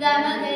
గమ గరి